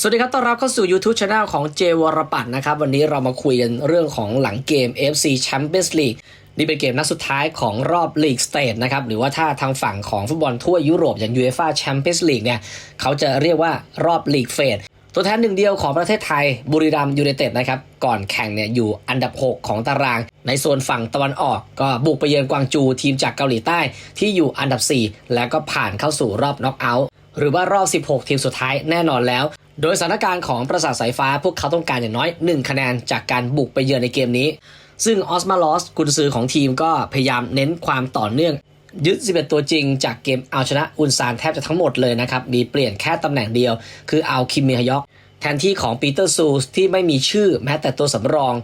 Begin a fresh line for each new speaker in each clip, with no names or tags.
สวัสดีครับ ต้อนรับเข้าสู่ YouTube Channel ของเจวรปัตนะครับ วันนี้เรามาคุยกันเรื่องของหลังเกม FC Champions League นี่เป็นเกมนัดสุดท้ายของรอบ League Stage นะครับ หรือว่าถ้าทางฝั่งของฟุตบอลทั่วยุโรปอย่าง UEFA Champions League เนี่ย เขาจะเรียกว่ารอบ League Phase ตัวแทนหนึ่งเดียวของประเทศไทยบุรีรัมย์ยูไนเต็ดนะครับ ก่อนแข่งเนี่ยอยู่อันดับ 6 ของตาราง ในโซนฝั่งตะวันออก ก็บุกไปเยือนกวางจูทีมจากเกาหลีใต้ที่อยู่อันดับ 4 แล้วก็ผ่านเข้าสู่รอบน็อกเอาท์หรือว่ารอบ 16 ทีมสุดท้ายแน่นอนแล้ว โดยสถานการณ์ของประสาทสายฟ้าพวกเขาต้องการอย่างน้อย 1 คะแนนจากการบุกไปเยือนในเกมนี้ ซึ่งออสมาลอสกุนซือของทีมก็พยายามเน้นความต่อเนื่องยึด 11 ตัวจริง จากเกมเอาชนะอุนซานแทบจะทั้งหมดเลยนะครับ มีเปลี่ยนแค่ตำแหน่งเดียว คือเอาคิมเมฮยอกแทนที่ของปีเตอร์ซูสที่ไม่มีชื่อแม้แต่ตัวสำรอง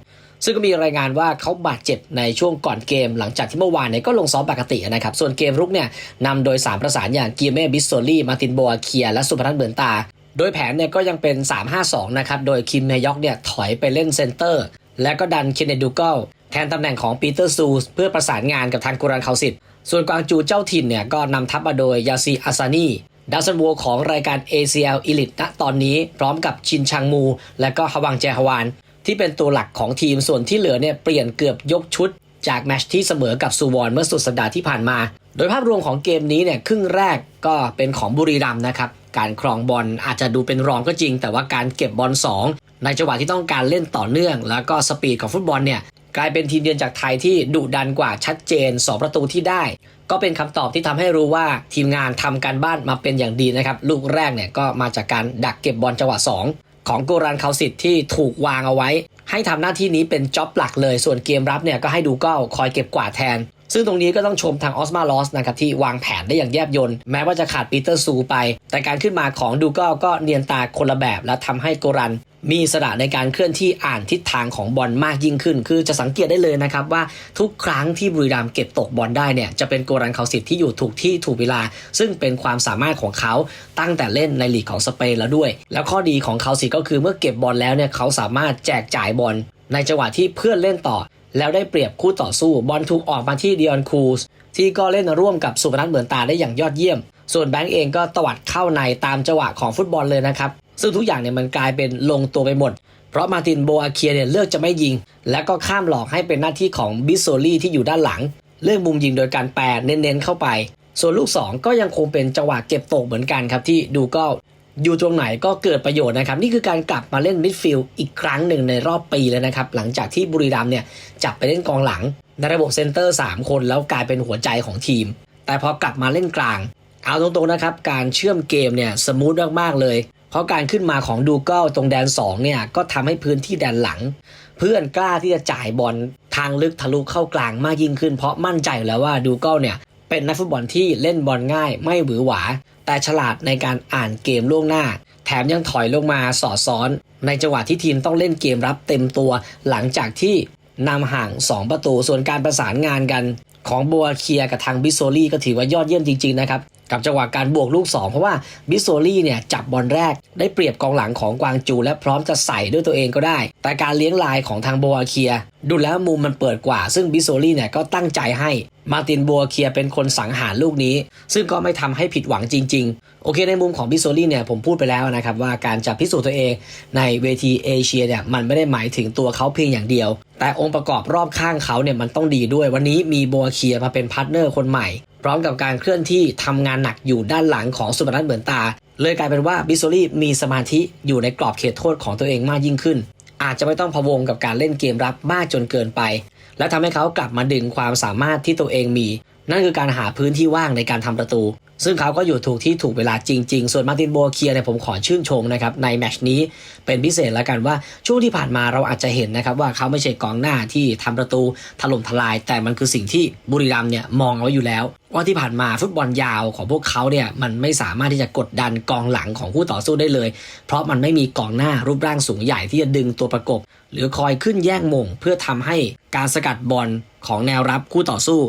ซึ่งก็มีรายงานว่าเขาบาดเจ็บในช่วงก่อนเกม หลังจากที่เมื่อวานเนี่ยก็ลงซ้อมปกตินะครับ ส่วนเกมรุกเนี่ยนำโดย 3 ประสานอย่างเกียเม่บิสโซลี่มาตินโบอาเคีย และสุพนัทเหมือนตา โดยแผนเนี่ยก็ยังเป็น 3-5-2 นะครับ โดยคิมเมยอกเนี่ยถอยไปเล่นเซนเตอร์ และก็ดันเคนเนดูเกลแทนตำแหน่งของปีเตอร์ซูสเพื่อประสานงานกับทางกุรันเขาสิทธิ์ส่วนกวางจูเจ้าถิ่นเนี่ยก็นำทัพมาโดยยาซีอาซานีดาวซันโวของรายการ ACL Elite ณตอนนี้พร้อมกับชินชังมู และก็ฮวังแจฮวาน ที่เป็นตัวหลักของทีมส่วนที่เหลือเนี่ยเปลี่ยนเกือบยกชุด จากแมชที่เสมอกับซูวอนเมื่อสุดสัปดาห์ที่ผ่านมา โดยภาพรวมของเกมนี้เนี่ยครึ่งแรกก็เป็นของบุรีรัมย์นะครับ การครองบอลอาจจะดูเป็นรองก็จริง แต่ว่าการเก็บบอล2 ในจังหวะที่ต้องการเล่นต่อเนื่อง แล้วก็สปีดของฟุตบอลเนี่ยกลายเป็นทีมเยือนจากไทยที่ดุดันกว่าชัดเจน 2 ประตูที่ได้ ก็เป็นคำตอบที่ทำให้รู้ว่าทีมงานทำการบ้านมาเป็นอย่างดีนะครับ ลูกแรกเนี่ยก็มาจากการดักเก็บบอลจังหวะ 2 ของโกรันเขาสิทธิ์ที่ถูกวางเอาไว้ ให้ทำหน้าที่นี้เป็นจ็อบหลักเลย ส่วนเกมรับเนี่ยก็ให้ดูเก้าคอยเก็บกวาดแทน ซึ่งตรงนี้ก็ต้องชมทางออสมาลอสนะครับที่วางแผนได้อย่างแยบยลแม้ว่าจะขาดปีเตอร์ซูไป แต่การขึ้นมาของดูก้าก็เนียนตาคนละแบบ และทำให้โกรัน มีสระในการเคลื่อนที่อ่านทิศทางของบอลมากยิ่งขึ้น คือจะสังเกตได้เลยนะครับว่าทุกครั้งที่บุรีรัมย์เก็บตกบอลได้เนี่ยจะเป็นโกรันเขาสิทธิ์ที่อยู่ถูกที่ถูกเวลา ซึ่งเป็นความสามารถของเขาตั้งแต่เล่นในลีกของสเปนแล้วด้วย แล้วข้อดีของเขาสิทธิ์ก็คือเมื่อเก็บบอลแล้วเนี่ยเขาสามารถแจกจ่ายบอลในจังหวะที่เพื่อนเล่นต่อ แล้วได้เปรียบคู่ต่อสู้บอลถูกออกมาที่ดิออนคูสที่ก็เล่นร่วมกับสุพนัทเหมือนตาได้อย่างยอดเยี่ยม ส่วนแบงก์เองก็ตวัดเข้าในตามจังหวะของฟุตบอลเลยนะครับ ซึ่งทุกอย่างเนี่ยมันกลายเป็นลงตัวไปหมด เพราะมาตินโบอาเคียเนี่ยเลือกจะไม่ยิง แล้วก็ข้ามหลอกให้เป็นหน้าที่ของบิสโซลี่ที่อยู่ด้านหลัง เลือกมุมยิงโดยการแปรเน้นๆเข้าไป ส่วนลูก 2 ก็ยังคงเป็นจังหวะเก็บตกเหมือนกันครับที่ดูก็ อยู่ตรงไหนก็เกิดประโยชน์นะครับ นี่คือการกลับมาเล่นมิดฟิลด์อีกครั้งหนึ่งในรอบปีเลยนะครับ หลังจากที่บุรีรัมเนี่ยจับไปเล่นกองหลัง ในระบบเซนเตอร์ 3 คนแล้วกลายเป็นหัวใจของทีม แต่พอกลับมาเล่นกลาง เอาตรงๆนะครับ การเชื่อมเกมเนี่ยสมูทมากๆเลย เพราะการขึ้นมาของดูเกิลตรงแดน 2 เนี่ยก็ทำให้พื้นที่แดนหลัง เพื่อนกล้าที่จะจ่ายบอลทางลึกทะลุเข้ากลางมากยิ่งขึ้น เพราะมั่นใจแล้วว่าดูเกิลเนี่ย เป็นนักฟุตบอลที่เล่นบอลง่ายไม่หวือหวา แต่ฉลาดในการอ่านเกมล่วงหน้า แถมยังถอยลงมาสอดซ้อน ในจังหวะที่ทีมต้องเล่นเกมรับเต็มตัว หลังจากที่นำห่าง 2 ประตูส่วนการประสานงานกัน ของบัวเคียกับทางบิโซลี่ก็ถือว่ายอดเยี่ยมจริงๆนะครับ กับจังหวะการบวกลูก 2 เพราะว่าบิโซลี่เนี่ยจับบอลแรกได้เปรียบกองหลังของกวางจู และพร้อมจะใส่ด้วยตัวเองก็ได้ แต่การเลี้ยงลายของทางบัวเคีย ดูแล้วมุมมันเปิดกว่า ซึ่งบิโซลี่เนี่ยก็ตั้งใจให้มาตินบัวเคียเป็นคนสังหารลูกนี้ ซึ่งก็ไม่ทำให้ผิดหวังจริง ๆ โอเคในมุมของบิโซลี่เนี่ยผมพูดไปแล้วนะครับ ว่าการจะพิสูจน์ตัวเองในเวทีเอเชียเนี่ยมันไม่ได้หมายถึงตัวเขาเพียงอย่างเดียว แต่องค์ประกอบรอบข้างเขาเนี่ยมันต้องดีด้วยวันนี้มีบัวเคียมาเป็นพาร์ทเนอร์คนใหม่ ร้อมกับการเคลื่อนที่ทำงานหนักอยู่ด้านหลังของสุพนัทเหมือนตา เลยกลายเป็นว่าบิโซลี่มีสมาธิอยู่ในกรอบเขตโทษของตัวเองมากยิ่งขึ้น อาจจะไม่ต้องพะวงกับการเล่นเกมรับมากจนเกินไป และทำให้เขากลับมาดึงความสามารถที่ตัวเองมี นั่นคือการหาพื้นที่ว่างในการทำประตู ซึ่งเขาก็อยู่ถูกที่ถูกเวลาจริง ๆ ส่วนมาร์ตินโบเคียเนี่ยผมขอชื่นชมนะครับในแมชนี้เป็นพิเศษแล้วกันว่าช่วงที่ผ่านมาเราอาจจะเห็นนะครับว่าเขาไม่ใช่กองหน้าที่ทำประตูถล่มทลาย แต่มันคือสิ่งที่บุรีรัมเนี่ยมองเอาไว้อยู่แล้ว ว่าที่ผ่านมาฟุตบอลยาวของพวกเขาเนี่ยมันไม่สามารถที่จะกดดันกองหลังของคู่ต่อสู้ได้เลย เพราะมันไม่มีกองหน้ารูปร่างสูงใหญ่ที่จะดึงตัวประกบ หรือคอยขึ้นแย่งมงเพื่อทำให้การสกัดบอลของแนวรับคู่ต่อสู้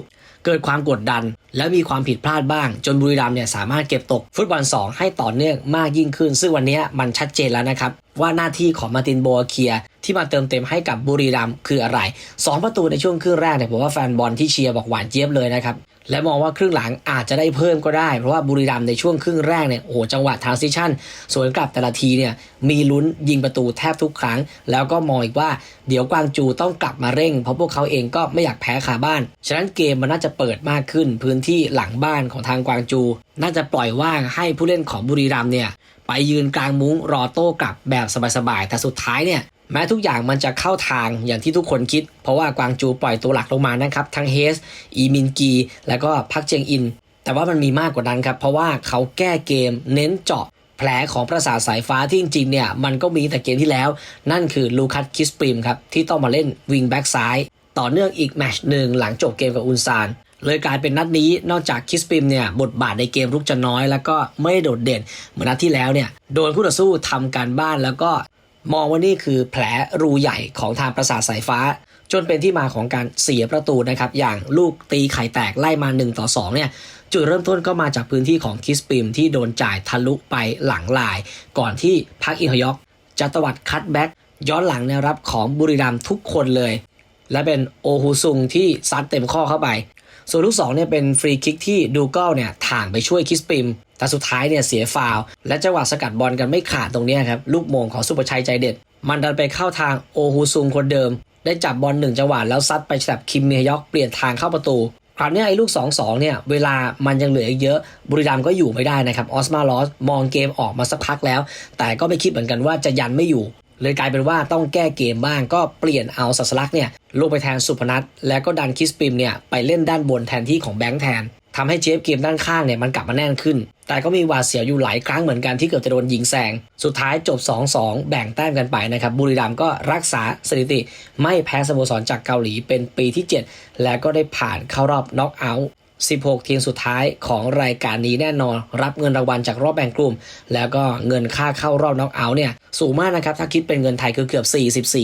เกิดความกดดัน และมีความผิดพลาดบ้าง จนบุรีรัมย์เนี่ยสามารถเก็บตกฟุตบอล2 ให้ต่อเนื่องมากยิ่งขึ้น ซึ่งวันนี้มันชัดเจนแล้วนะครับ ว่าหน้าที่ของมาร์ตินโบอาเคียที่มาเติมเต็มให้กับบุรีรัมย์คืออะไร 2 ประตูในช่วงครึ่งแรกเนี่ยผมว่าแฟนบอลที่เชียร์บอกหวานเจี๊ยบเลยนะครับ และมองว่าครึ่งหลังอาจจะได้เพิ่มก็ได้ เพราะว่าบุรีรัมย์ในช่วงครึ่งแรกเนี่ยโอ้โหจังหวะทานซิชันสวนกลับแต่ละทีเนี่ยมีลุ้นยิงประตูแทบทุกครั้ง แล้วก็มองอีกว่าเดี๋ยวกวางจูต้องกลับมาเร่ง เพราะพวกเขาเองก็ไม่อยากแพ้คาบ้าน ฉะนั้นเกมมันน่าจะเปิดมากขึ้น พื้นที่หลังบ้านของทางกวางจู น่าจะปล่อยว่างให้ผู้เล่นของบุรีรัมย์เนี่ยไปยืนกลางมุ้งรอโต้กลับแบบสบายๆแต่สุดท้ายเนี่ย แม้ทุกอย่างมันจะเข้าทางอย่างที่ทุกคนคิด เพราะว่ากวางจูปล่อยตัวหลักลงมานะครับ ทั้งเฮส อีมินกี แล้วก็พักเจียงอิน แต่ว่ามันมีมากกว่านั้นครับ เพราะว่าเขาแก้เกมเน้นเจาะแผลของประสาทสายฟ้าที่จริงๆเนี่ยมันก็มีแต่เกมที่แล้ว นั่นคือลูคัสคิสปริมครับที่ต้องมาเล่นวิงแบ็กซ้ายต่อเนื่องอีกแมชหนึ่งหลังจบเกมกับอุนซานเลยกลายเป็นนัดนี้นอกจากคิสปิมเนี่ยบทบาทในเกมรุกจะน้อย แล้วก็ไม่โดดเด่นเหมือนนัดที่แล้วเนี่ยโดนคู่ต่อสู้ทำการบ้านแล้วก็ มองว่านี่คือแผลรูใหญ่ของทางประสาทสายฟ้า จนเป็นที่มาของการเสียประตูนะครับอย่างลูกตีไข่แตกไล่มา1ต่อ2เนี่ยจุดเริ่มต้นก็มาจากพื้นที่ของคิสปิมที่โดนจ่ายทะลุไปหลังลาย ก่อนที่พักอิฮยอกจะตวัดคัตแบ็กย้อนหลังแนวรับของบุรีรัมทุกคนเลย และเป็นโอฮูซุงที่ซัดเต็มข้อเข้าไป ส่วนลูกสองเนี่ยเป็นฟรีคิกที่ดูเกิลเนี่ยถ่างไปช่วยคิสปิม แต่สุดท้ายเนี่ยเสียฟาวล์และจังหวะสกัดบอลกันไม่ขาดตรงนี้ครับลูกโมงของสุประชัยใจเด็ด มันดันไปเข้าทางโอฮูซุงคนเดิม ได้จับบอลหนึ่งจังหวะแล้วซัดไปฉลับคิมเมยอกเปลี่ยนทางเข้าประตูคราวนี้ไอ้ลูก 2-2 เนี่ย เวลามันยังเหลืออีกเยอะ บุรีรัมย์ก็อยู่ไม่ได้นะครับ ออสมาลอสมองเกมออกมาสักพักแล้ว แต่ก็ไม่คิดเหมือนกันว่าจะยันไม่อยู่ เลยกลายเป็นว่าต้องแก้เกมบ้าง ก็เปลี่ยนเอาสัสลักเนี่ยลงไปแทนสุพนัทแล้วก็ดันคิสปิมเนี่ยไปเล่นด้านบนแทนที่ของแบงค์แทน ทำให้เจฟเกมด้านข้างเนี่ยมันกลับมาแน่นขึ้น แต่ก็มีหวาดเสียวอยู่หลายครั้งเหมือนกันที่เกือบจะโดนยิงแซง สุดท้ายจบ 2-2 แบ่งแต้มกันไปนะครับ บุรีรัมย์ก็รักษาสถิติ ไม่แพ้สโมสรจากเกาหลีเป็นปีที่ 7 และก็ได้ผ่านเข้ารอบน็อกเอาท์16 ทีมสุดท้ายของรายการนี้แน่นอน รับเงินรางวัลจากรอบแบ่งกลุ่ม แล้วก็เงินค่าเข้ารอบน็อกเอาท์เนี่ยสูงมากนะครับ ถ้าคิดเป็นเงินไทยคือเกือบ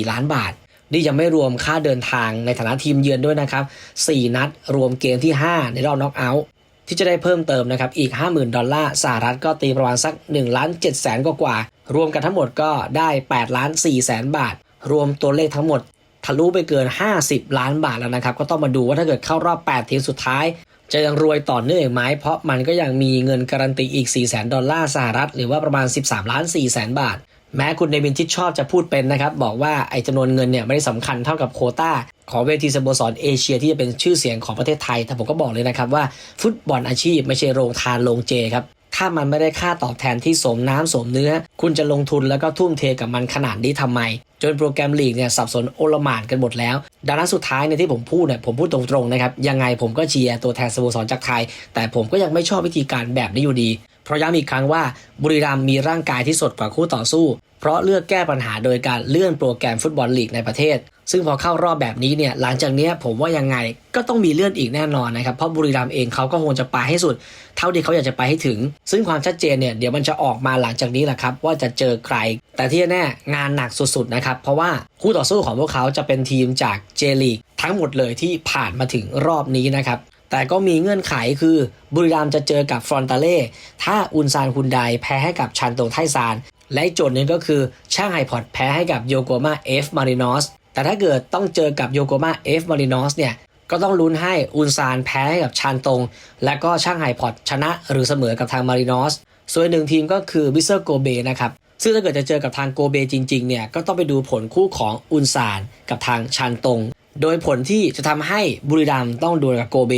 44 ล้านบาท นี่ยังไม่รวมค่าเดินทางในฐานะทีมเยือนด้วยนะครับ 4 นัดรวมเกมที่ 5 ในรอบน็อกเอาท์ที่จะได้เพิ่มเติมนะครับ อีก 50,000 ดอลลาร์สหรัฐก็ตีประมาณสัก1ล้าน7แสนกว่า รวมกันทั้งหมดก็ได้8ล้าน4แสนบาท รวมตัวเลขทั้งหมด ทะลุไปเกิน 50 ล้านบาทแล้วนะครับ ก็ต้องมาดูว่าถ้าเกิดเข้ารอบ 8 ทีมสุดท้าย จะยังรวยต่อเนื่องไหม เพราะมันก็ยังมีเงินการันตีอีก 4 0 0 0 0 0 ดอลลาร์สหรัฐ หรือว่าประมาณ 13 ล้าน4แสนบาท แม้คุณเดวินที่ชอบจะพูดเป็นนะครับ บอกว่าไอ้จำนวนเงินเนี่ยไม่ได้สำคัญเท่ากับโคต้าของเวทีสโมสรเอเชียที่จะเป็นชื่อเสียงของประเทศไทย แต่ผมก็บอกเลยนะครับว่าฟุตบอลอาชีพไม่ใช่โรงทานโรงเจครับ ถ้ามันไม่ได้ค่าตอบแทนที่สมน้ำสมเนื้อ คุณจะลงทุนแล้วก็ทุ่มเทกับมันขนาดนี้ทำไม จนโปรแกรมลีกเนี่ยสับสนโอลหม่านกันหมดแล้ว ดังนั้นสุดท้ายเนี่ยที่ผมพูดเนี่ยผมพูดตรงๆนะครับ ยังไงผมก็เชียร์ตัวแทนสโมสรจากไทย แต่ผมก็ยังไม่ชอบวิธีการแบบนี้อยู่ดี เพราะย้ำอีกครั้งว่าบุรีรัมมีร่างกายที่สดกว่าคู่ต่อสู้ เพราะเลือกแก้ปัญหาโดยการเลื่อนโปรแกรมฟุตบอลลีกในประเทศ ซึ่งพอเข้ารอบแบบนี้เนี่ยหลังจากนี้ผมว่ายังไงก็ต้องมีเลื่อนอีกแน่นอนนะครับเพราะบุรีรัมย์เองเขาก็คงจะไปให้สุด เท่าที่เขาอยากจะไปให้ถึง ซึ่งความชัดเจนเนี่ยเดี๋ยวมันจะออกมาหลังจากนี้แหละครับว่าจะเจอใคร แต่ที่แน่งานหนักสุดๆนะครับเพราะว่าคู่ต่อสู้ของพวกเขาจะเป็นทีมจากเจลีกทั้งหมดเลยที่ผ่านมาถึงรอบนี้นะครับแต่ก็มีเงื่อนไขคือบุรีรัมย์จะเจอกับฟรอนตาเล่ ถ้าอุนซานคุนไดแพ้ให้กับชันโตไทซาน และโจทย์หนึงก็คือช่างไฮพอดแพ้ให้กับโยโกมาเอฟมารินอสแต่ถ้าเกิดต้องเจอกับโยโกมาเอฟมารินอสเนี่ยก็ต้องลุ้นให้อุนซานแพ้ให้กับชันตง และก็ช่างไฮพอดชนะหรือเสมอกับทางมารินอสส่วนหนึ่งทีมก็คือวิเซอร์โกเบนะครับซึ่งถ้าเกิดจะเจอกับทางโกเบจริงๆเนี่ยก็ต้องไปดูผลคู่ของอุนซานกับทางชันตง โดยผลที่จะทำให้บุรีรัมต้องดวลกับโกเบ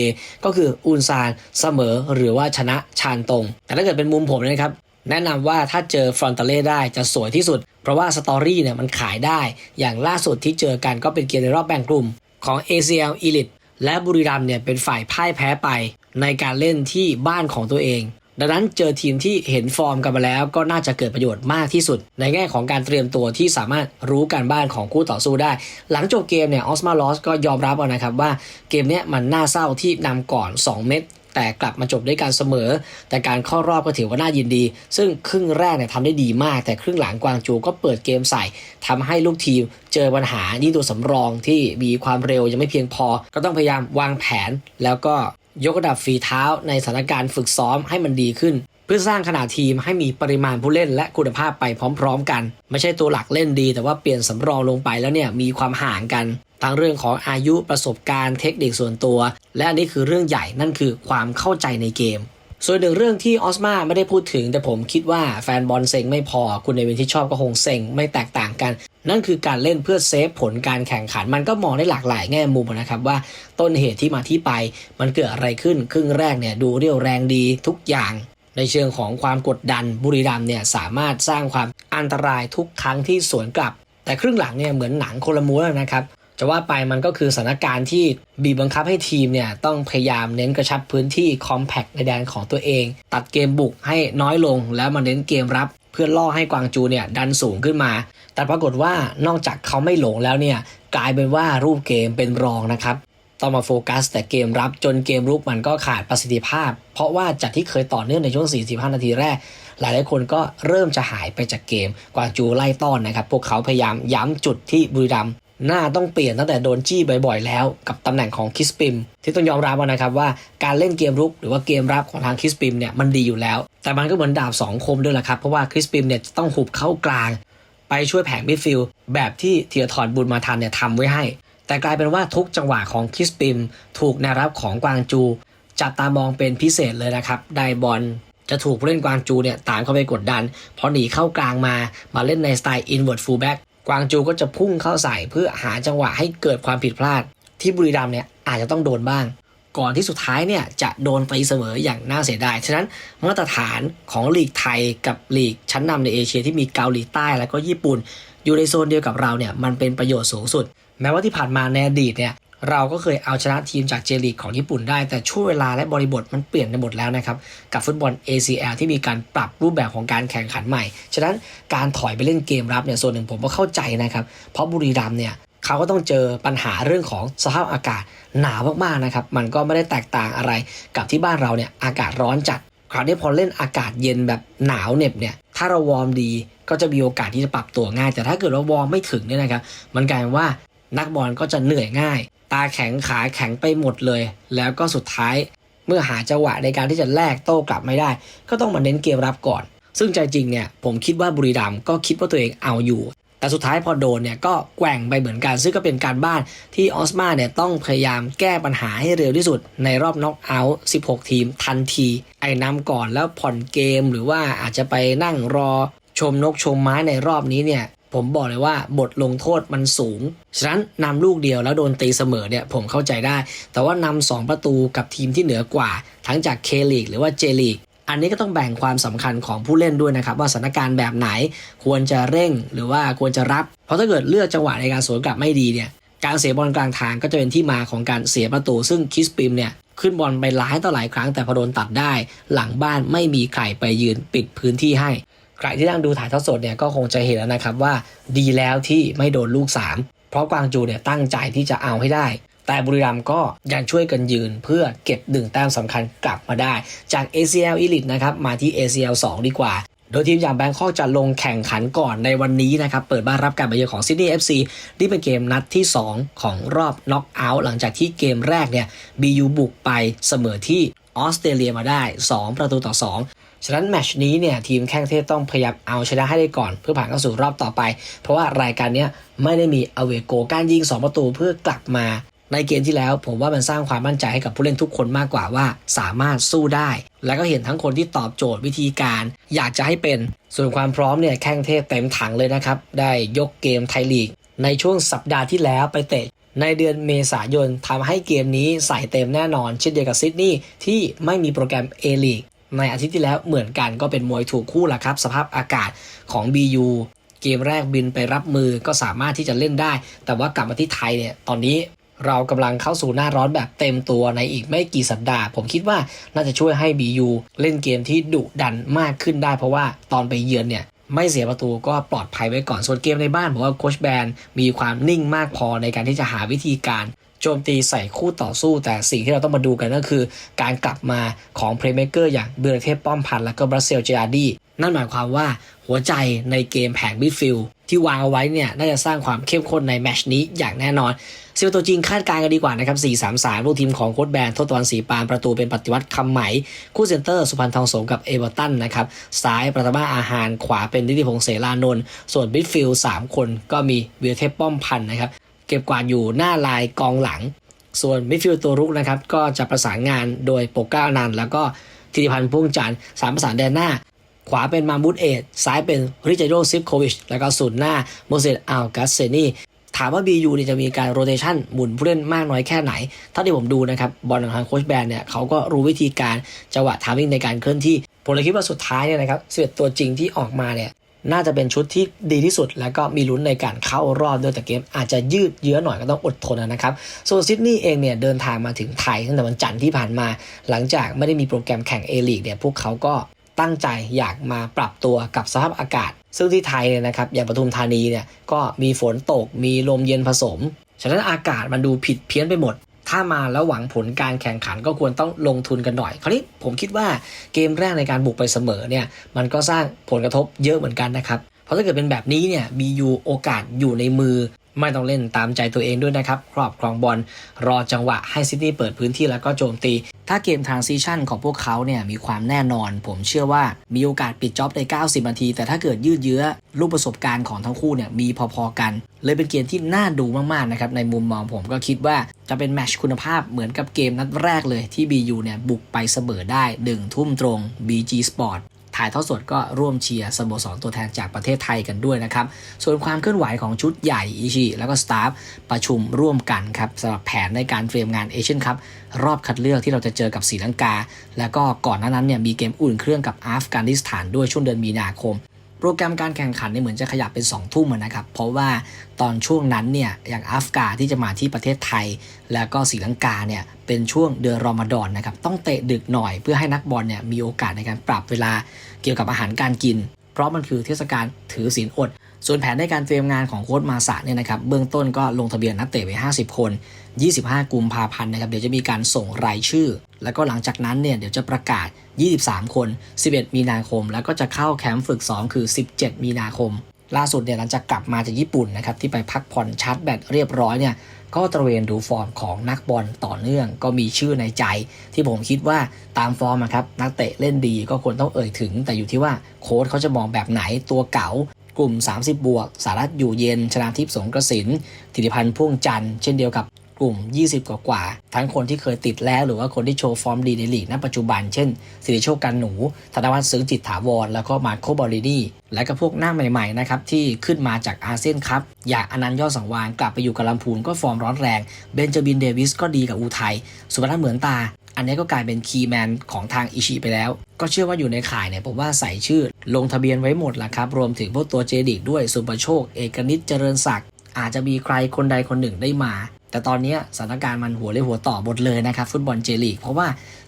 ก็คืออุนซานเสมอหรือว่าชนะชานตง แต่ถ้าเกิดเป็นมุมผมนะครับ แนะนำว่าถ้าเจอฟรอนตาเล่ได้จะสวยที่สุด เพราะว่าสตอรี่เนี่ยมันขายได้ อย่างล่าสุดที่เจอกันก็เป็นเกมในรอบแบ่งกลุ่มของ ACL Elite และบุรีรัมเนี่ยเป็นฝ่ายพ่ายแพ้ไป ในการเล่นที่บ้านของตัวเอง ดังนั้นเจอทีมที่เห็นฟอร์มกันมาแล้วก็น่าจะเกิดประโยชน์มากที่สุด ในแง่ของการเตรียมตัวที่สามารถรู้การบ้านของคู่ต่อสู้ได้ หลังจบเกมเนี่ยออสมาลอสก็ยอมรับนะครับว่าเกมเนี้ยมันน่าเศร้าที่นำก่อน 2 เม็ด แต่กลับมาจบด้วยการเสมอ แต่การเข้ารอบก็ถือว่าน่ายินดี ซึ่งครึ่งแรกเนี่ยทำได้ดีมาก แต่ครึ่งหลังกวางจูก็เปิดเกมใส่ทำให้ลูกทีมเจอปัญหายิ่งตัวสำรองที่มีความเร็วยังไม่เพียงพอ ก็ต้องพยายามวางแผน แล้วก็ยกระดับฝีเท้าในสถานการณ์ฝึกซ้อมให้มันดีขึ้นเพื่อสร้างขนาดทีมให้มีปริมาณผู้เล่นและคุณภาพไปพร้อม ๆ กัน ไม่ใช่ตัวหลักเล่นดี แต่ว่าเปลี่ยนสำรองลงไปแล้วเนี่ยมีความห่างกัน ทั้งเรื่องของอายุประสบการณ์เทคนิคส่วนตัว และอันนี้คือเรื่องใหญ่นั่นคือความเข้าใจในเกม ส่วนหนึ่งเรื่องที่ออสมาไม่ได้พูดถึง แต่ผมคิดว่าแฟนบอลเซ็งไม่พอคุณในเวนที่ชอบก็คงเซ็งไม่แตกต่างกัน นั่นคือการเล่นเพื่อเซฟผลการแข่งขัน มันก็มองได้หลากหลายแง่มุมนะครับว่าต้นเหตุที่มาที่ไป มันเกิดอะไรขึ้นครึ่งแรกเนี่ยดูเรียวแรงดีทุกอย่างในเชิงของความกดดันบุรีรัมเนี่ยสามารถสร้างความอันตรายทุกครั้งที่สวนกลับ แต่ครึ่งหลังเนี่ยเหมือนหนังคนละม้วนนะครับ จะว่าไปมันก็คือสถานการณ์ที่บีบบังคับให้ทีมเนี่ยต้องพยายามเน้นกระชับพื้นที่คอมแพคในแดนของตัวเอง ตัดเกมบุกให้น้อยลง แล้วมาเน้นเกมรับ เพื่อล่อให้กวางจูเนี่ยดันสูงขึ้นมา แต่ปรากฏว่านอกจากเขาไม่หลงแล้วเนี่ยกลายเป็นว่ารูปเกมเป็นรองนะครับต้องมาโฟกัสแต่เกมรับจนเกมรุกมันก็ขาดประสิทธิภาพ เพราะว่าจากที่เคยต่อเนื่องในช่วง 45 นาทีแรก หลายๆคนก็เริ่มจะหายไปจากเกม กวางจูไล่ต้อนนะครับ พวกเขาพยายามย้ำจุดที่บุรีรัม หน้าต้องเปลี่ยนตั้งแต่โดนจี้บ่อยๆ แล้ว กับตำแหน่งของคิสปิม ที่ต้องยอมรับนะครับว่าการเล่นเกมรุกหรือว่าเกมรับของทางคิสปิมเนี่ยมันดีอยู่แล้ว แต่มันก็เหมือนดาบสองคมด้วยแหละครับเพราะว่าคริสปิมเนี่ยต้องหุบเข้ากลาง ไปช่วยแผงมิดฟิลด์แบบที่เทียทรบุญมาทันเนี่ยทำไว้ให้ แต่กลายเป็นว่าทุกจังหวะของคริสปิม ถูกแนวรับของกวางจู จับตามองเป็นพิเศษเลยนะครับได้บอลจะถูกผู้เล่นกวางจูเนี่ยตามเข้าไปกดดัน พอหนีเข้ากลางมามาเล่นในสไตล์ inward fullback กวางจูก็จะพุ่งเข้าใส่เพื่อหาจังหวะให้เกิดความผิดพลาด ที่บุรีรัมย์เนี่ยอาจจะต้องโดนบ้าง ก่อนที่สุดท้ายเนี่ยจะโดนไปเสมออย่างน่าเสียดาย ฉะนั้นมาตรฐานของลีกไทยกับลีกชั้นนำในเอเชียที่มีเกาหลีใต้แล้วก็ญี่ปุ่น อยู่ในโซนเดียวกับเราเนี่ยมันเป็นประโยชน์สูงสุด แม้ว่าที่ผ่านมาในอดีตเนี่ย เราก็เคยเอาชนะทีมจากเจลีกของญี่ปุ่นได้ แต่ช่วงเวลาและบริบทมันเปลี่ยนไปหมดแล้วนะครับ กับฟุตบอล ACL ที่มีการปรับรูปแบบของการแข่งขันใหม่ ฉะนั้นการถอยไปเล่นเกมรับเนี่ยส่วนหนึ่งผมก็เข้าใจนะครับ เพราะบุรีรัมเนี่ยเขาก็ต้องเจอปัญหาเรื่องของสภาพอากาศหนาวมากๆนะครับ มันก็ไม่ได้แตกต่างอะไรกับที่บ้านเราเนี่ยอากาศร้อนจัดคราวนี้พอเล่นอากาศเย็นแบบหนาวเหน็บเนี่ยถ้าเราวอร์มดีก็จะมีโอกาสที่จะปรับตัวง่าย แต่ถ้าเกิดเราวอร์มไม่ถึงเนี่ยนะครับ มันกลายเป็นว่านักบอลก็จะเหนื่อยง่าย ตาแข็งขาแข็งไปหมดเลย แล้วก็สุดท้ายเมื่อหาจังหวะในการที่จะแลกโต้กลับไม่ได้ ก็ต้องมาเน้นเกมรับก่อน ซึ่งใจจริงเนี่ยผมคิดว่าบุรีรัมย์ก็คิดว่าตัวเองเอาอยู่ แต่สุดท้ายพอโดนเนี่ยก็แกว่งไปเหมือนกัน ซึ่งก็เป็นการบ้านที่ออสมาเนี่ยต้องพยายามแก้ปัญหาให้เร็วที่สุด ในรอบน็อกเอาท์ 16 ทีม ทันที ไอ้นำก่อนแล้วผ่อนเกมหรือว่าอาจจะไปนั่งรอชมนกชมไม้ในรอบนี้เนี่ย ผมบอกเลยว่าบทลงโทษมันสูง ฉะนั้นนำลูกเดียวแล้วโดนตีเสมอเนี่ยผมเข้าใจได้ แต่ว่านำสองประตูกับทีมที่เหนือกว่า ทั้งจากเคลีกหรือว่าเจลีกอันนี้ก็ต้องแบ่งความสำคัญของผู้เล่นด้วยนะครับ ว่าสถานการณ์แบบไหนควรจะเร่งหรือว่าควรจะรับ เพราะถ้าเกิดเลือกจังหวะในการสวนกลับไม่ดีเนี่ยการเสียบอลกลางทางก็จะเป็นที่มาของการเสียประตู ซึ่งคิสปิมเนี่ยขึ้นบอลไปหลายต่อหลายครั้งแต่พอโดนตัดได้ หลังบ้านไม่มีใครไปยืนปิดพื้นที่ให้ ใครที่นั่งดูถ่ายทอดสดเนี่ยก็คงจะเห็นแล้วนะครับว่าดีแล้วที่ไม่โดนลูก 3 เพราะกวางจูเนี่ยตั้งใจที่จะเอาให้ได้ แต่บุรีรัมย์ก็ยังช่วยกันยืนเพื่อเก็บดึงแต้มสำคัญกลับมาได้ จาก ACL Elite นะครับมาที่ ACL 2 ดีกว่า โดยทีมอย่างแบงคอกจะลงแข่งขันก่อนในวันนี้นะครับเปิดบ้านรับการมาเยือนของซิดนีย์ FC นี่เป็นเกมนัดที่ 2 ของรอบน็อกเอาท์หลังจากที่เกมแรกเนี่ย BU บุกไปเสมอที่ออสเตรเลียมาได้ 2 ประตูต่อ 2 ฉะนั้นแมตชนี้เนี่ยทีมแข้งเทพต้องพยายามเอาชนะให้ได้ก่อน เพื่อผ่านเข้าสู่รอบต่อไป เพราะว่ารายการนี้ไม่ได้มีอเวโกการยิง 2 ประตูเพื่อกลับมาในเกมที่แล้วผมว่ามันสร้างความมั่นใจให้กับผู้เล่นทุกคนมากกว่าว่าสามารถสู้ได้ แล้วก็เห็นทั้งคนที่ตอบโจทย์วิธีการ อยากจะให้เป็น ส่วนความพร้อมเนี่ยแข้งเทพเต็มถังเลยนะครับ ได้ยกเกมไทยลีก ในช่วงสัปดาห์ที่แล้วไปเตะ ในเดือนเมษายนทำให้เกมนี้ใส่เต็มแน่นอน เช่นเดียวกับซิดนีย์ที่ไม่มีโปรแกรม A ลีก ในอาทิตย์ที่แล้วเหมือนกันก็เป็นมวยถูกคู่แหละครับ สภาพอากาศของ BU เกมแรกบินไปรับมือก็สามารถที่จะเล่นได้ แต่ว่ากลับมาที่ไทยเนี่ยตอนนี้เรากำลังเข้าสู่หน้าร้อนแบบเต็มตัวในอีกไม่กี่สัปดาห์ ผมคิดว่าน่าจะช่วยให้ BU เล่นเกมที่ดุดันมากขึ้นได้ เพราะว่าตอนไปเยือนเนี่ยไม่เสียประตูก็ปลอดภัยไว้ก่อนส่วนเกมในบ้านผมว่าโคชแบนมีความนิ่งมากพอในการที่จะหาวิธีการ โจมตีใส่คู่ต่อสู้ แต่สิ่งที่เราต้องมาดูกันก็คือ การกลับมาของเพลย์เมเกอร์อย่างเบรเทพป้อมพันธ์และก็บรัสเซลเจอาดีนั่นหมายความว่าหัวใจในเกมแผงมิดฟิลที่วางเอาไว้เนี่ยน่าจะสร้างความเข้มข้นในแมชนี้อย่างแน่นอนสิบตัวจริงคาดการณ์กันดีกว่านะครับ 4-3-3 ลูกทีมของโค้ชแบนทศตวรรณศรีปานประตูเป็นปฏิวัติคำไหม คู่เซนเตอร์สุพรรณทองสงกับเอเวอร์ตันนะครับ ซ้ายประตมาอาหารขวาเป็นนิติพงษ์เสรานนท์ส่วนมิดฟิลด์สามคนก็มีเวีรเทพป้อมพันธ์นะครับ เก็บกวาดอยู่หน้าลายกองหลัง ส่วนมิดฟิลด์ตัวรุกนะครับก็จะประสานงานโดยโปก้านันแล้วก็ธิติพันธ์พ่วงจันทร์สามประสานแดนหน้า ขวาเป็นมามุดเอดซ้ายเป็นริจาโดซิฟโควิชแล้วก็ศูนย์หน้าโมเสสอัลกัสเซนีถามว่า BU เนี่ยจะมีการโรเตชันหมุนผู้เล่นมากน้อยแค่ไหนเท่าที่ผมดูนะครับ บอลของทางโค้ชแบนเนี่ยเขาก็รู้วิธีการจังหวะทามิ่งในการเคลื่อนที่ ผมเลยคิดว่าสุดท้ายเนี่ยนะครับ11ตัวจริงที่ออกมาเนี่ย น่าจะเป็นชุดที่ดีที่สุด แล้วก็มีลุ้นในการเข้ารอบด้วยแต่เกม อาจจะยืดเยื้อหน่อยก็ต้องอดทนนะครับส่วนซิดนีย์เองเนี่ยเดินทางมาถึงไทยตั้งแต่วันจันทร์ที่ผ่านมา หลังจากไม่ได้มีโปรแกรมแข่งเอลีกเนี่ยพวกเขาก็ตั้งใจอยากมาปรับตัวกับสภาพอากาศ ซึ่งที่ไทยเนี่ยนะครับอย่างปทุมธานีเนี่ยก็มีฝนตกมีลมเย็นผสม ฉะนั้นอากาศมันดูผิดเพี้ยนไปหมด ถ้ามาแล้วหวังผลการแข่งขันก็ควรต้องลงทุนกันหน่อย คราวนี้ผมคิดว่าเกมแรกในการบุกไปเสมอเนี่ยมันก็สร้างผลกระทบเยอะเหมือนกันนะครับ เพราะถ้าเกิดเป็นแบบนี้เนี่ยมียูโอกาสอยู่ในมือไม่ต้องเล่นตามใจตัวเองด้วยนะครับ ครอบครองบอลรอจังหวะให้ซิตี้เปิดพื้นที่แล้วก็โจมตี ถ้าเกมทางซีชั่นของพวกเขาเนี่ยมีความแน่นอน ผมเชื่อว่ามีโอกาสปิดจ็อบใน 90 นาที แต่ถ้าเกิดยืดเยื้อลูปประสบการณ์ของทั้งคู่เนี่ยมีพอๆกัน เลยเป็นเกมที่น่าดูมากๆนะครับในมุมมองผมก็คิดว่าจะเป็นแมชคุณภาพเหมือนกับเกมนัดแรกเลยที่ BU เนี่ยบุกไปเสมอได้ดึงทุ่มตรง BG Sport ถ่ายทอดสดก็ร่วมเชียร์สโมสรตัวแทนจากประเทศไทยกันด้วยนะครับ ส่วนความเคลื่อนไหวของชุดใหญ่อิชิแล้วก็สตาฟประชุมร่วมกันครับสำหรับแผนในการเตรียมงานเอเชียนคัพรอบคัดเลือกที่เราจะเจอกับศรีลังกา แล้วก็ก่อนหน้านั้นเนี่ยมีเกมอุ่นเครื่องกับอัฟกานิสถานด้วยช่วงเดือนมีนาคมโปรแกรมการแข่งขันเนี่ยเหมือนจะขยับเป็น2องทุ่มอะนะครับ เพราะว่าตอนช่วงนั้นเนี่ยอย่างอัฟกาที่จะมาที่ประเทศไทย แล้วก็ศรีลังกาเนี่ยเป็นช่วงเดือนรอมฎอนนะครับ ต้องเตะดึกหน่อยเพื่อให้นักบอลเนี่ยมีโอกาสในการปรับเวลา เกี่ยวกับอาหารการกิน เพราะมันคือเทศกาลถือศีลอด ส่วนแผนในการเตรียมงานของโค้ชมาสะเนี่ยนะครับเบื้องต้นก็ลงทะเบียนนักเตะไว้ 50 คน 25 กุมภาพันธ์นะครับเดี๋ยวจะมีการส่งรายชื่อ แล้วก็หลังจากนั้นเนี่ยเดี๋ยวจะประกาศ 23 คน 11 มีนาคม แล้วก็จะเข้าแคมป์ฝึก2คือ 17 มีนาคม ล่าสุดเนี่ยหลังจากกลับมาจากญี่ปุ่นนะครับที่ไปพักผ่อนชาร์จแบตเรียบร้อยเนี่ย ก็ตระเวนดูฟอร์มของนักบอลต่อเนื่อง ก็มีชื่อในใจ ที่ผมคิดว่าตามฟอร์มครับนักเตะเล่นดีก็ควรต้องเอ่ยถึง แต่อยู่ที่ว่าโค้ชเขาจะมองแบบไหนตัวเก๋ากลุ่ม 30 บวก สารัตอยู่เย็น ชนาทิพย์สงกระสินธิติพันธ์พ่วงจันทร์ เช่นเดียวกับ กลุ่ม 20 กว่ากว่า ทั้งคนที่เคยติดแล้วหรือว่าคนที่โชว์ฟอร์มดีในลีกณปัจจุบัน เช่นสิริโชคกันหนู ธนวัฒน์ซึ้งจิตถาวร แล้วก็มาโคบอลินีและก็พวกหน้าใหม่ๆนะครับที่ขึ้นมาจากอาเซียนคัพอย่างอนันต์ยอดสังวานกลับไปอยู่กับลำพูนก็ฟอร์มร้อนแรง เบนจามินเดวิสก็ดีกับอูไทย สุพนัทเหมือนตา อันนี้ก็กลายเป็นคีย์แมนของทางอิชิไปแล้ว ก็เชื่อว่าอยู่ในข่ายเนี่ยผมว่าใส่ชื่อ ลงทะเบียนไว้หมดละครับรวมถึงพวกตัวเจดิกด้วยสุปโชค เอกนิตเจริญศักดิ์อาจจะมีใครคนใดคนหนึ่งได้มา แต่ตอนนี้สถานการณ์มันหัวเรียหัวต่อหมดเลยนะครับฟุตบอลเจลีกเพราะว่า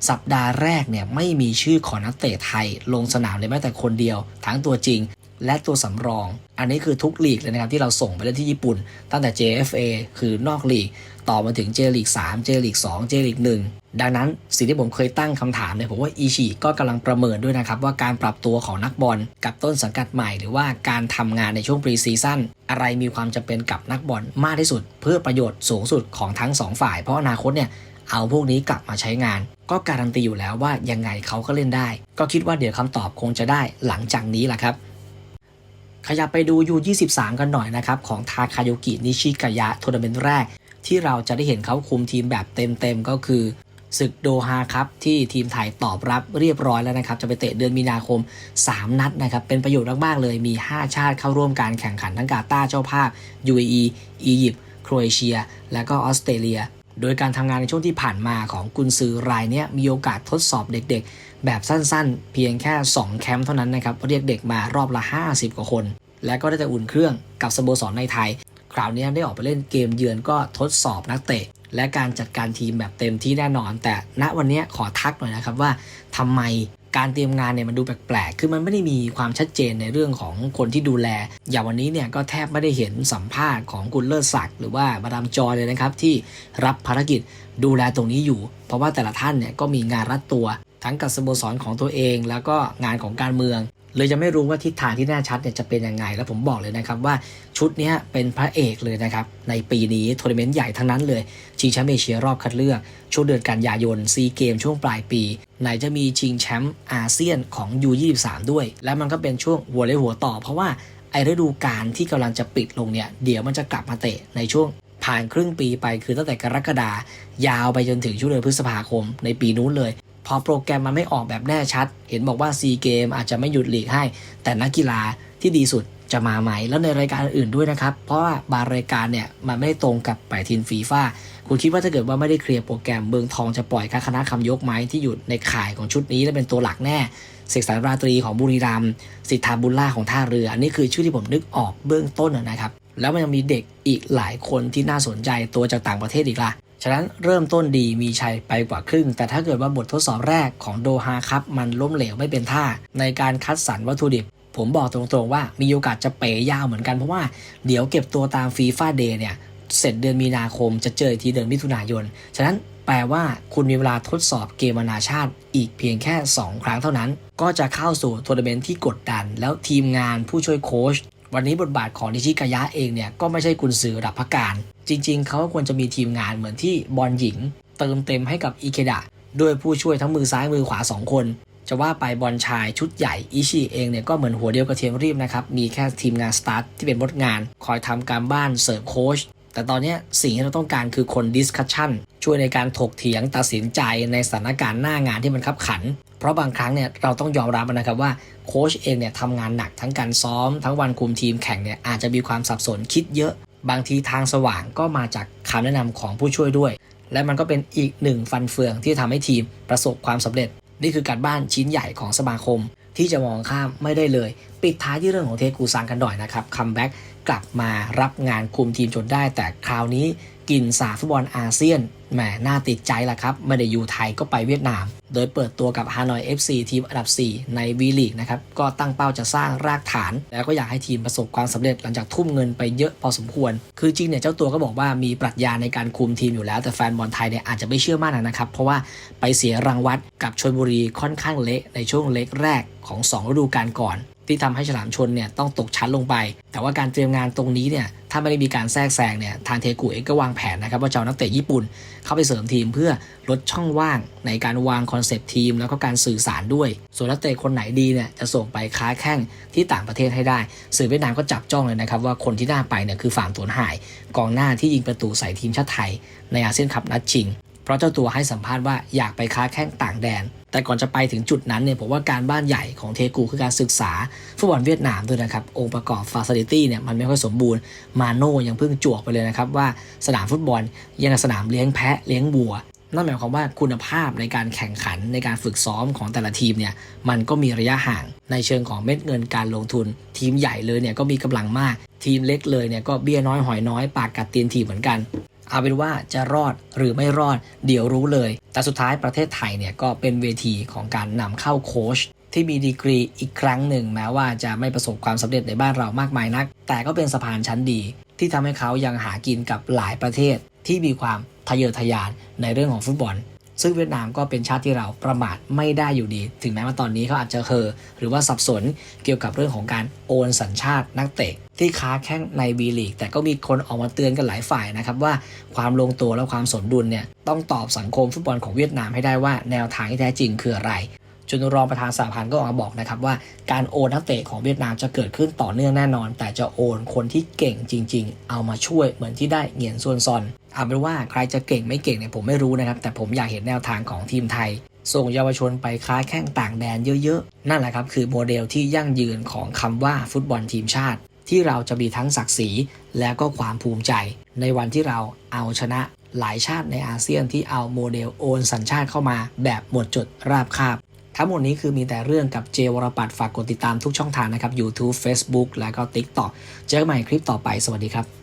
สัปดาห์แรกเนี่ยไม่มีชื่อของนักเตะไทยลงสนามเลยแม้แต่คนเดียวทั้งตัวจริง และตัวสำรอง อันนี้คือทุกลีกเลยนะครับที่เราส่งไปเล่นที่ญี่ปุ่น ตั้งแต่ JFA คือนอกลีก ต่อมาถึง J ลีก3 J ลีก2 J ลีก1ดังนั้นสิ่งที่ผมเคยตั้งคำถามเนี่ยผมว่าอีชีก็กำลังประเมินด้วยนะครับว่าการปรับตัวของนักบอลกับต้นสังกัดใหม่ หรือว่าการทำงานในช่วงปรีซีซั่นอะไรมีความจำเป็นกับนักบอลมากที่สุด เพื่อประโยชน์สูงสุดของทั้งสองฝ่าย เพราะอนาคตเนี่ยเอาพวกนี้กลับมาใช้งาน ก็การันตีอยู่แล้วว่ายังไงเขาก็เล่นได้ ก็คิดว่าเดี๋ยวคำตอบคงจะได้หลังจากนี้แหละครับ ขยับไปดู U23 กันหน่อยนะครับ ของทาคาโยกินิชิกายะทัวร์นาเมนต์แรก ที่เราจะได้เห็นเขาคุมทีมแบบเต็มๆ ก็คือศึกโดฮาครับ ที่ทีมไทยตอบรับเรียบร้อยแล้วนะครับ จะไปเตะเดือนมีนาคม 3 นัดนะครับ เป็นประโยชน์มาก ๆ เลยมี 5 ชาติเข้าร่วมการแข่งขันทั้งกาตาร์เจ้าภาพ UAE อียิปต์โครเอเชีย และก็ออสเตรเลีย โดยการทำงานในช่วงที่ผ่านมาของกุนซือรายนี้มีโอกาสทดสอบเด็กๆ แบบสั้นๆ เพียงแค่ 2 แคมป์เท่านั้นนะครับเรียกเด็กมารอบละ 50 กว่าคน และก็ได้แต่อุ่นเครื่องกับสโมสรในไทย คราวนี้ได้ออกไปเล่นเกมเยือนก็ทดสอบนักเตะ และการจัดการทีมแบบเต็มที่แน่นอน แต่ณวันนี้ขอทักหน่อยนะครับว่าทำไม การเตรียมงานเนี่ยมันดูแปลกๆ คือมันไม่ได้มีความชัดเจนในเรื่องของคนที่ดูแล อย่างวันนี้เนี่ยก็แทบไม่ได้เห็นสัมภาษณ์ของกุลเลิศศักดิ์หรือว่ามาดามจอยเลยนะครับ ที่รับภารกิจดูแลตรงนี้อยู่ เพราะว่าแต่ละท่านเนี่ยก็มีงานรัดตัว ทั้งกับสโมสรของตัวเอง แล้วก็งานของการเมือง เลยจะไม่รู้ว่าทิศทางที่แน่ชัดเนี่ยจะเป็นยังไง แล้วผมบอกเลยนะครับว่าชุดนี้เป็นพระเอกเลยนะครับ ในปีนี้ทัวร์นาเมนต์ใหญ่ทั้งนั้นเลย ชิงแชมป์เอเชียรอบคัดเลือก ช่วงเดือนกันยายนซีเกมช่วงปลายปี ไหนจะมีชิงแชมป์อาเซียนของ U23 ด้วย และมันก็เป็นช่วงหัวเลยหัวต่อ เพราะว่าไอฤดูกาลที่กำลังจะปิดลงเนี่ยเดี๋ยวมันจะกลับมาเตะในช่วงผ่านครึ่งปีไปคือตั้งแต่กรกฎายาวไปจนถึงช่วงเดือนพฤษภาคมในปีนู้นเลย พอโปรแกรมมันไม่ออกแบบแน่ชัด เห็นบอกว่าซีเกมอาจจะไม่หยุดหลีกให้ แต่นักกีฬาที่ดีสุดจะมาไหม แล้วในรายการอื่นด้วยนะครับ เพราะว่าบางรายการเนี่ยมันไม่ได้ตรงกับปฏิทินฟีฟ่าคุณคิดว่าถ้าเกิดว่าไม่ได้เคลียร์โปรแกรมเมืองทองจะปล่อยคณะคำยกไหมที่อยู่ในข่ายของชุดนี้และเป็นตัวหลักแน่เสกสรรราตรีของบุรีรัมสิทธาบุญล่าของท่าเรือ อันนี้คือชื่อที่ผมนึกออกเบื้องต้นนะครับ แล้วมันยังมีเด็กอีกหลายคนที่น่าสนใจตัวจากต่างประเทศอีกล่ะ ฉะนั้นเริ่มต้นดีมีชัยไปกว่าครึ่ง แต่ถ้าเกิดว่าบททดสอบแรกของโดฮาครับมันล้มเหลวไม่เป็นท่า ในการคัดสรรวัตถุดิบ ผมบอกตรงๆว่ามีโอกาสจะเป๋ยาวเหมือนกันเพราะว่าเดี๋ยวเก็บตัวตามฟีฟ่าเดย์เนี่ยเสร็จเดือนมีนาคมจะเจอทีเดือนมิถุนายน ฉะนั้นแปลว่าคุณมีเวลาทดสอบเกมนานาชาติอีกเพียงแค่ 2 ครั้งเท่านั้น ก็จะเข้าสู่ทัวร์นาเมนต์ที่กดดัน แล้วทีมงานผู้ช่วยโค้ช วันนี้บทบาทของนิชิกายะเองเนี่ยก็ไม่ใช่กุนซือระดับพักการ จริง ๆ เขาควรจะมีทีมงานเหมือนที่บอลหญิง เติมเต็มให้กับอิเคดะด้วยผู้ช่วยทั้งมือซ้ายมือขวา 2 คน จะว่าไปบอลชายชุดใหญ่อิชิเองเนี่ยก็เหมือนหัวเดียวกับเทียมรีบนะครับมีแค่ทีมงานสตาร์ทที่เป็นบทงาน คอยทำการบ้านเสิร์ฟโค้ช แต่ตอนนี้สิ่งที่เราต้องการคือคนดิสคัชชันช่วยในการถกเถียงตัดสินใจในสถานการณ์หน้างานที่มันขับขัน เพราะบางครั้งเนี่ยเราต้องยอมรับนะครับว่าโค้ชเองเนี่ยทำงานหนักทั้งการซ้อม ทั้งวันคุมทีมแข่งเนี่ยอาจจะมีความสับสนคิดเยอะ บางทีทางสว่างก็มาจากคำแนะนำของผู้ช่วยด้วย และมันก็เป็นอีกหนึ่งฟันเฟืองที่ทำให้ทีมประสบความสำเร็จ นี่คือการบ้านชิ้นใหญ่ของสมาคมที่จะมองข้ามไม่ได้เลย ปิดท้ายที่เรื่องของเทกูซังกันหน่อยนะครับคัมแบ็กกลับมารับงานคุมทีมจนได้ แต่คราวนี้กินสาฟุตบอลอาเซียนแหมน่าติดใจละครับ ไม่ได้อยู่ไทยก็ไปเวียดนาม โดยเปิดตัวกับฮานอย FC ทีมอันดับ 4 ในวีลีกนะครับ ก็ตั้งเป้าจะสร้างรากฐาน แล้วก็อยากให้ทีมประสบความสำเร็จหลังจากทุ่มเงินไปเยอะพอสมควร คือจริงเนี่ยเจ้าตัวก็บอกว่ามีปรัชญาในการคุมทีมอยู่แล้ว แต่แฟนบอลไทยเนี่ยอาจจะไม่เชื่อมั่นนะครับ เพราะว่าไปเสียรางวัลกับชลบุรีค่อนข้างเละในช่วงเล็กแรกของสองฤดูกาลก่อน ที่ทำให้ฉลามชนเนี่ยต้องตกชั้นลงไป แต่ว่าการเตรียมงานตรงนี้เนี่ยถ้าไม่ได้มีการแทรกแซงเนี่ยทางเทกูเองก็วางแผนนะครับว่าจะเอานักเตะญี่ปุ่นเข้าไปเสริมทีมเพื่อลดช่องว่างในการวางคอนเซปต์ทีม แล้วก็การสื่อสารด้วย ส่วนนักเตะคนไหนดีเนี่ยจะส่งไปค้าแข่งที่ต่างประเทศให้ได้ สื่อเวียดนามก็จับจ้องเลยนะครับว่าคนที่น่าไปเนี่ยคือฝ่ามตวนหาย กองหน้าที่ยิงประตูใส่ทีมชาติไทย ในอาเซียนคัพนัดชิง เพราะเจ้าตัวให้สัมภาษณ์ว่าอยากไปค้าแข่งต่างแดน แต่ก่อนจะไปถึงจุดนั้นเนี่ยผมว่าการบ้านใหญ่ของเทกูคือการศึกษาฟุตบอลเวียดนามด้วยนะครับ องค์ประกอบฟาซิลิตี้เนี่ยมันไม่ค่อยสมบูรณ์มาโน่ยังเพิ่งจวกไปเลยนะครับ ว่าสนามฟุตบอลยังสนามเลี้ยงแพะเลี้ยงวัวนั่นหมายความว่าคุณภาพในการแข่งขันในการฝึกซ้อมของแต่ละทีมเนี่ยมันก็มีระยะห่างในเชิงของเม็ดเงินการลงทุน ทีมใหญ่เลยเนี่ยก็มีกำลังมาก ทีมเล็กเลยเนี่ยก็เบี้ยน้อยหอยน้อย ปากกัดตีนทีเหมือนกัน เอาเป็นว่าจะรอดหรือไม่รอดเดี๋ยวรู้เลย แต่สุดท้ายประเทศไทยเนี่ยก็เป็นเวทีของการนำเข้าโค้ชที่มีดีกรีอีกครั้งหนึ่ง แม้ว่าจะไม่ประสบความสำเร็จในบ้านเรามากมายนัก แต่ก็เป็นสะพานชั้นดี ที่ทำให้เขายังหากินกับหลายประเทศที่มีความทะเยอทะยานในเรื่องของฟุตบอล ซึ่งเวียดนามก็เป็นชาติที่เราประมาทไม่ได้อยู่ดี ถึงแม้ว่าตอนนี้เขาอาจจะเคอหรือว่าสับสนเกี่ยวกับเรื่องของการโอนสัญชาตินักเตะที่ค้าแข้งในบีลีกแต่ก็มีคนออกมาเตือนกันหลายฝ่ายนะครับว่าความลงตัวและความสมดุลเนี่ยต้องตอบสังคมฟุตบอลของเวียดนามให้ได้ว่าแนวทางที่แท้จริงคืออะไรจนรองประธานสหพันธ์ก็ออกมาบอกนะครับว่าการโอนนักเตะของเวียดนามจะเกิดขึ้นต่อเนื่องแน่นอน แต่จะโอนคนที่เก่งจริง ๆ เอามาช่วยเหมือนที่ได้เหงียนส่วนซอน เอาเป็นว่าใครจะเก่งไม่เก่งเนี่ยผมไม่รู้นะครับ แต่ผมอยากเห็นแนวทางของทีมไทย ส่งเยาวชนไปค้าแข้งต่างแดนเยอะๆ นั่นแหละครับคือโมเดลที่ยั่งยืนของคำว่าฟุตบอลทีมชาติ ที่เราจะมีทั้งศักดิ์ศรีและก็ความภูมิใจ ในวันที่เราเอาชนะหลายชาติในอาเซียนที่เอาโมเดลโอนสัญชาติเข้ามา แบบหมดจดราบคาบ ทั้งหมดนี้คือมีแต่เรื่องกับเจวรปัตฝากกดติดตามทุกช่องทางนะครับ YouTube Facebook และก็ TikTok เจอกันใหม่คลิปต่อไปสวัสดีครับ